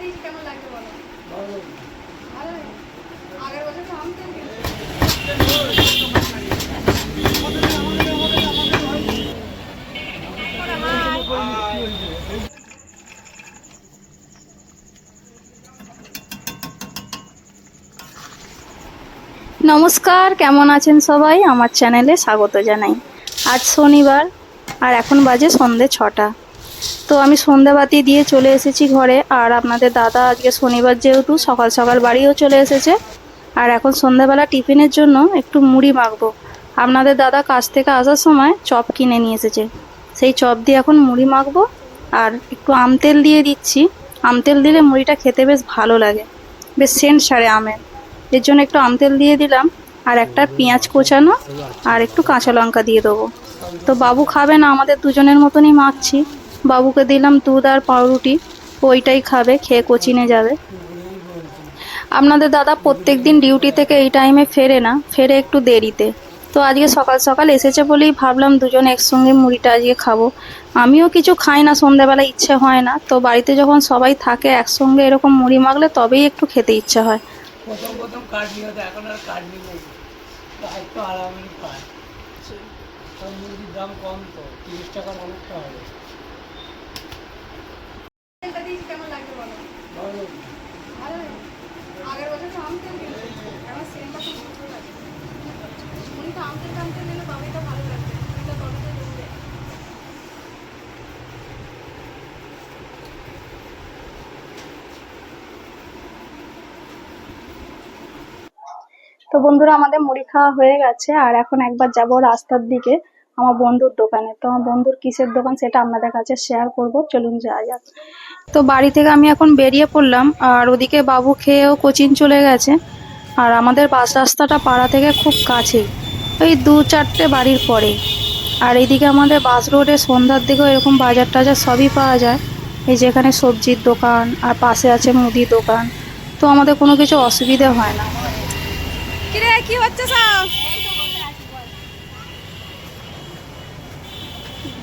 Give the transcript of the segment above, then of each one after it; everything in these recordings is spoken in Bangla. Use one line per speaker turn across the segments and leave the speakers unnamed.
দিয়েছি কেমন লাগছে বলো? ভালো। আগের বছর তো আম তেল
নমস্কার কেমন আছেন সবাই? আমার চ্যানেলে স্বাগত জানাই। আজ শনিবার আর এখন বাজে সন্ধে ছটা। তো আমি সন্ধ্যাবাতি দিয়ে চলে এসেছি ঘরে, আর আপনাদের দাদা আজকে শনিবার যেহেতু সকাল সকাল বাড়িও চলে এসেছে, আর এখন সন্ধ্যাবেলা টিফিনের জন্য একটু মুড়ি মাখবো। আপনাদের দাদা কাজ থেকে আসার সময় চপ কিনে নিয়ে এসেছে। সেই চপ দিয়ে এখন মুড়ি মাখবো, আর একটু আম তেল দিয়ে দিচ্ছি। আম তেল দিলে মুড়িটা খেতে বেশ ভালো লাগে। বেশ সেন্ট সারে আমের এর জন্য একটু আম তেল দিয়ে দিলাম, আর একটা পেঁয়াজ কোচানো, আর একটু কাঁচা লঙ্কা দিয়ে দেবো। তো বাবু খাবে না, আমাদের দুজনের মতনই মাখছি। বাবুকে দিলাম দুধ আর পাউরুটি। ওইটাই খাবে, খেয়ে কোচিনে যাবে। আপনাদের দাদা প্রত্যেক দিন ডিউটি থেকে এই টাইমে ফেরে না, ফেরে একটু দেরিতে। তো আজকে সকাল সকাল এসেছে বলেই ভাবলাম দুজন একসঙ্গে মুড়িটা আজকে খাব। আমিও কিছু খাই না, সন্ধ্যাবেলা ইচ্ছে হয় না। তো বাড়িতে যখন সবাই থাকে একসঙ্গে এরকম মুড়ি মাখলে তবেই একটু খেতে ইচ্ছে হয়।
প্রথম প্রথম কার্ড নিয়ে হতো এখন আর কার্ড নিয়ে নেই তো একটু আরামেরই পায় সব মুরগির দাম কম তো তিরিশ টাকার অনেকটা হবে
তেলটা দিয়েছি কেমন লাগছে বলো
ভালো
ভালো লাগে আগের বছর তো আম তেল দিয়েছি এখন সেমটা খুব সুন্দর লাগে উনি তো আম তেল টাম তেল দিলে তবেই তো ভালো লাগবে এটা তবে তো দেবে
তো বন্ধুরা, আমাদের মুড়ি খাওয়া হয়ে গেছে, আর এখন একবার যাব রাস্তার দিকে আমার বন্ধুর দোকানে। তো আমার বন্ধুর কিসের দোকান সেটা আপনাদের কাছে শেয়ার করব, চলুন যাওয়া যাক। তো বাড়ি থেকে আমি এখন বেরিয়ে পড়লাম, আর ওদিকে বাবু খেয়েও কোচিং চলে গেছে, আর আমাদের বাস রাস্তাটা পাড়া থেকে খুব কাছেই, ওই দু চারটে বাড়ির পরে আর এইদিকে আমাদের বাস রোডে সন্ধ্যার দিকেও এরকম বাজার টাজার সবই পাওয়া যায়, এই যেখানে সবজির দোকান, আর পাশে আছে মুদির দোকান, তো আমাদের কোনো কিছু অসুবিধে হয় না।
কিরে, কি হচ্ছে সব?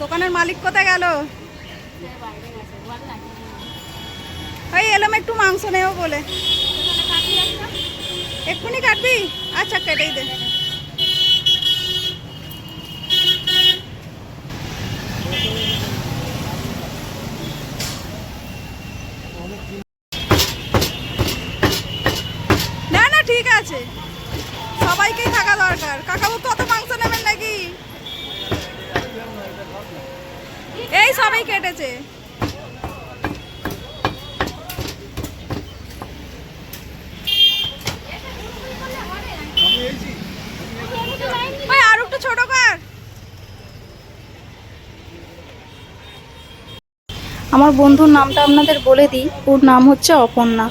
দোকানের মালিক কোথায় গেল? ওই এলাম একটু মাংস নেও বলে। এক্ষুনি কাটবি? আচ্ছা কেটেই দে না না ঠিক আছে সবাইকেই থাকা দরকার কাকাবু কত মাংস নেবেন নাকি এই সবাই কেটেছে। একটু ছোট কর।
আমার বন্ধুর নামটা আপনাদের বলে দিই। ওর নাম হচ্ছে অপর্ণা।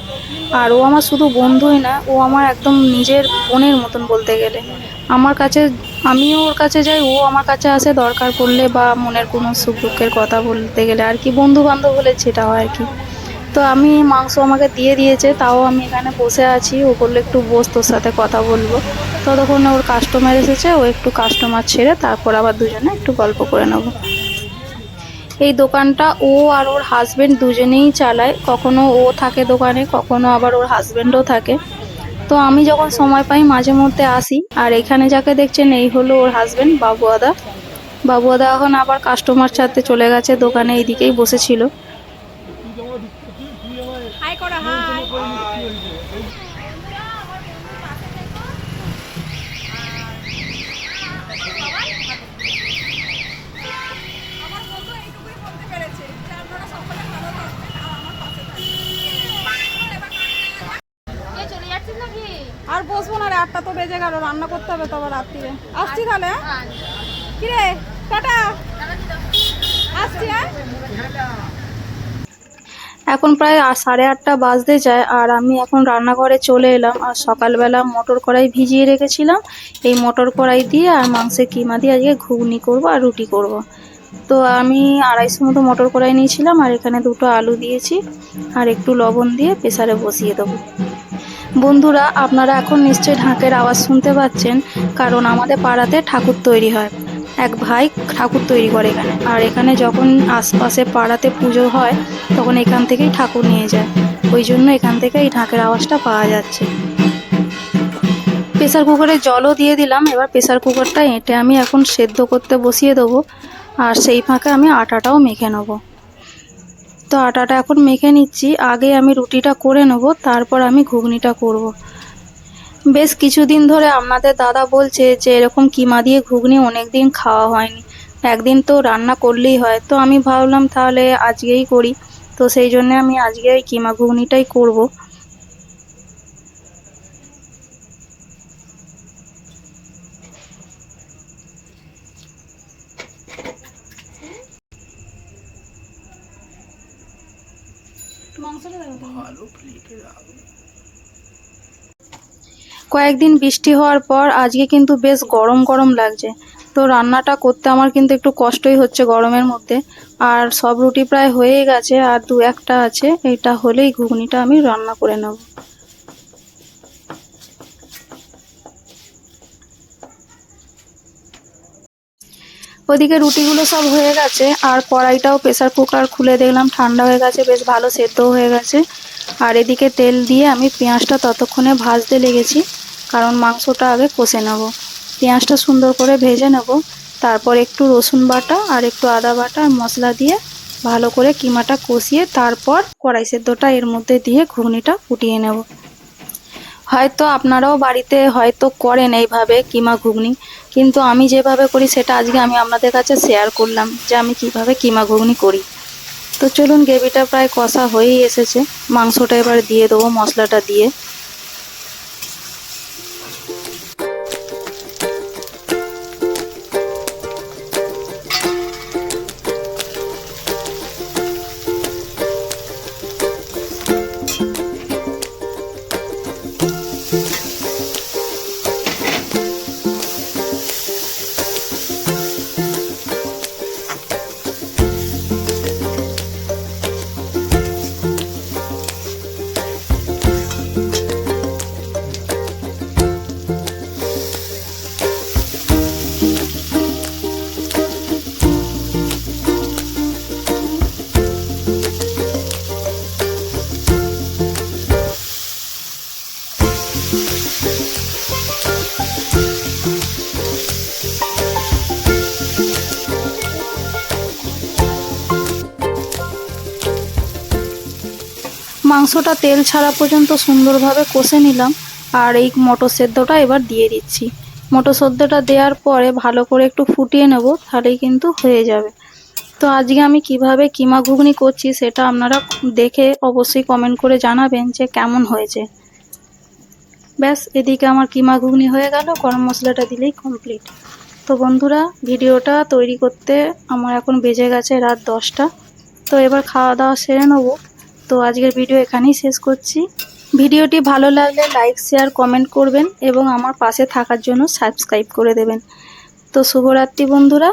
আর ও আমার শুধু বন্ধুই না, ও আমার একদম নিজের বোনের মতন বলতে গেলে। আমার কাছে, আমিও ওর কাছে যাই, ও আমার কাছে আসে দরকার পড়লে বা মনের কোনো সুখ দুঃখের কথা বলতে গেলে। আর কি বন্ধু বান্ধব হলে সেটা হয় আর কি। তো আমি মাংস আমাকে দিয়ে দিয়েছে, তাও আমি এখানে বসে আছি। ও বলল একটু বস, তোর সাথে কথা বলব। ততক্ষণে ওর কাস্টমার এসেছে, ও একটু কাস্টমার ছেড়ে তারপর আবার দুজনে একটু গল্প করে নেব। এই দোকানটা ও আর ওর হাজবেন্ড দুজনেই চালায়। কখনো ও থাকে দোকানে, কখনো আবার ওর হাজবেন্ডও থাকে। তো আমি যখন সময় পাই মাঝে মধ্যে আসি, আর এখানে যাকে দেখছেন, এই হলো ওর হাজবেন্ড বাবুয়াদা বাবুয়াদা এখন আবার কাস্টমার ছাড়তে চলে গেছে, দোকানে এইদিকেই বসেছিল
হাই করা হাই আমার বন্ধু এইটুকুই বলতে পেরেছে যে আপনারা সকলে ভালো থাকবেন আর আমার পাশে থাকবেন আর বসবো না রে আটটা তো বেজে গেল, রান্না করতে হবে তো আবার রাত্রিরে। আসছি তাহলে হ্যাঁ? কিরে, টাটা। আসছি হ্যাঁ?
এখন প্রায় সাড়ে আটটা বাজতে যায় আর আমি এখন রান্নাঘরে চলে এলাম। আর সকালবেলা মটর কড়াই ভিজিয়ে রেখেছিলাম। এই মটর কড়াই দিয়ে আর মাংসের কিমা দিয়ে আজকে ঘুগনি করব আর রুটি করব। তো আমি আড়াইশো মতো মটর কড়াই নিয়েছিলাম আর এখানে দুটো আলু দিয়েছি। আর একটু লবণ দিয়ে প্রেসারে বসিয়ে দেবো। বন্ধুরা, আপনারা এখন নিশ্চয়ই ঢাকের আওয়াজ শুনতে পাচ্ছেন, কারণ আমাদের পাড়াতে ঠাকুর তৈরি হয়। এক ভাই ঠাকুর তৈরি করে এখানে। আর এখানে যখন আশপাশে পাড়াতে পুজো হয়, তখন এখান থেকেই ঠাকুর নিয়ে যায়। ওই জন্য এখান থেকে এই ঢাকের আওয়াজটা পাওয়া যাচ্ছে। প্রেসার কুকারে জলও দিয়ে দিলাম। এবার প্রেসার কুকারটা এঁটে আমি এখন সেদ্ধ করতে বসিয়ে দেবো। আর সেই ফাঁকে আমি আটাটাও মেখে নেব। তো আটাটা এখন মেখে নিচ্ছি আগে আমি রুটিটা করে নেব, তারপর আমি ঘুগনিটা করব। বেশ কিছুদিন ধরে আপনাদের দাদা বলছে যে এরকম কিমা দিয়ে ঘুগনি অনেক দিন খাওয়া হয়নি একদিন তো রান্না করলেই হয় তো আমি ভাবলাম তাহলে আজকেই করি তো সেই জন্য আমি আজকে ওই কিমা ঘুগনিটাই করব। কয়েকদিন বৃষ্টি হওয়ার পর আজকে কিন্তু বেশ গরম গরম লাগছে। তো রান্নাটা করতে আমার কিন্তু একটু কষ্টই হচ্ছে গরমের মধ্যে। আর সব রুটি প্রায় হয়ে গেছে, আর দু একটা আছে এটা হলেই ঘুগনিটা আমি রান্না করে নেব। ওদিকে রুটিগুলো সব হয়ে গেছে, আর কড়াইটাও প্রেসার কুকার খুলে দেখলাম, ঠান্ডা হয়ে গেছে, বেশ ভালো সেদ্ধ হয়ে গেছে। আর এদিকে তেল দিয়ে আমি পেঁয়াজটা ততক্ষণে ভাজতে লেগেছি, কারণ মাংসটা আগে কষে নেব। পেঁয়াজটা সুন্দর করে ভেজে নেব, তারপর একটু রসুন বাটা আর একটু আদা বাটা আর মশলা দিয়ে ভালো করে কিমাটা কষিয়ে তারপর কড়াই সেদ্ধটা এর মধ্যে দিয়ে ঘুগনিটা ফুটিয়ে নেব। হয়তো আপনারাও বাড়িতে হয়তো করেন এইভাবে কিমা ঘুগনি। কিন্তু আমি যেভাবে করি সেটা আজকে আমি আপনাদের কাছে শেয়ার করলাম যে আমি কীভাবে কিমা ঘুগনি করি। তো চলুন গ্রেভিটা প্রায় কষা হয়েই এসেছে। মাংসটা এবার দিয়ে দেবো মশলাটা দিয়ে। মাংসটা তেল ছাড়া পর্যন্ত সুন্দরভাবে কষে নিলাম আর এই মটর সেদ্ধটা এবার দিয়ে দিচ্ছি। মটর সেদ্ধটা দেওয়ার পরে ভালো করে একটু ফুটিয়ে নেব, তাহলেই কিন্তু হয়ে যাবে। তো আজকে আমি কীভাবে কিমা ঘুগনি করছি সেটা আপনারা দেখে অবশ্যই কমেন্ট করে জানাবেন যে কেমন হয়েছে। ব্যাস, এদিকে আমার কিমা ঘুগনি হয়ে গেল, গরম মশলাটা দিলেই কমপ্লিট তো বন্ধুরা, ভিডিওটা তৈরি করতে আমার এখন বেজে গেছে রাত দশটা। তো এবার খাওয়া দাওয়া সেরে নেব। তো আজকের ভিডিও এখানেই শেষ করছি। ভিডিওটি ভালো লাগলে লাইক শেয়ার কমেন্ট করবেন এবং আমার পাশে থাকার জন্য সাবস্ক্রাইব করে দেবেন। তো শুভরাত্রি বন্ধুরা।